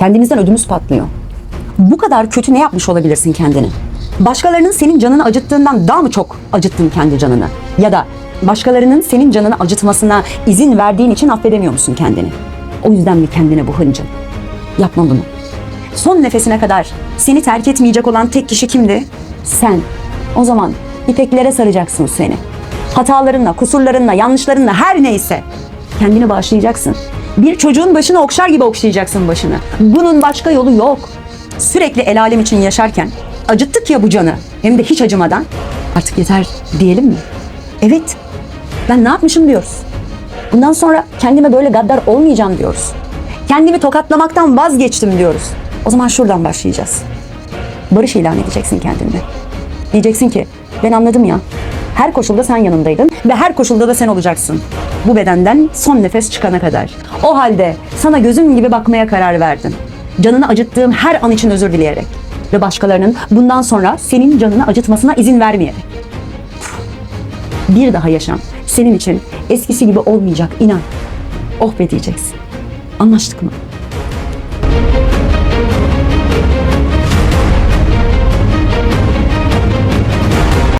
Kendimizden ödümüz patlıyor. Bu kadar kötü ne yapmış olabilirsin kendine? Başkalarının senin canını acıttığından daha mı çok acıttın kendi canını? Ya da başkalarının senin canını acıtmasına izin verdiğin için affedemiyor musun kendini? O yüzden mi kendine bu hıncın? Yapma bunu. Son nefesine kadar seni terk etmeyecek olan tek kişi kimdi? Sen. O zaman ipeklere saracaksın seni. Hatalarınla, kusurlarınla, yanlışlarınla her neyse kendini bağışlayacaksın. Bir çocuğun başını okşar gibi okşayacaksın başını. Bunun başka yolu yok. Sürekli el alem için yaşarken acıttık ya bu canı hem de hiç acımadan. Artık yeter diyelim mi? Evet. Ben ne yapmışım diyoruz. Bundan sonra kendime böyle gaddar olmayacağım diyoruz. Kendimi tokatlamaktan vazgeçtim diyoruz. O zaman şuradan başlayacağız. Barış ilan edeceksin kendinde. Diyeceksin ki ben anladım ya. Her koşulda sen yanımdaydın ve her koşulda da sen olacaksın. Bu bedenden son nefes çıkana kadar. O halde sana gözüm gibi bakmaya karar verdim. Canını acıttığım her an için özür dileyerek ve başkalarının bundan sonra senin canını acıtmasına izin vermeyerek. Bir daha yaşam senin için eskisi gibi olmayacak inan. Oh be diyeceksin. Anlaştık mı?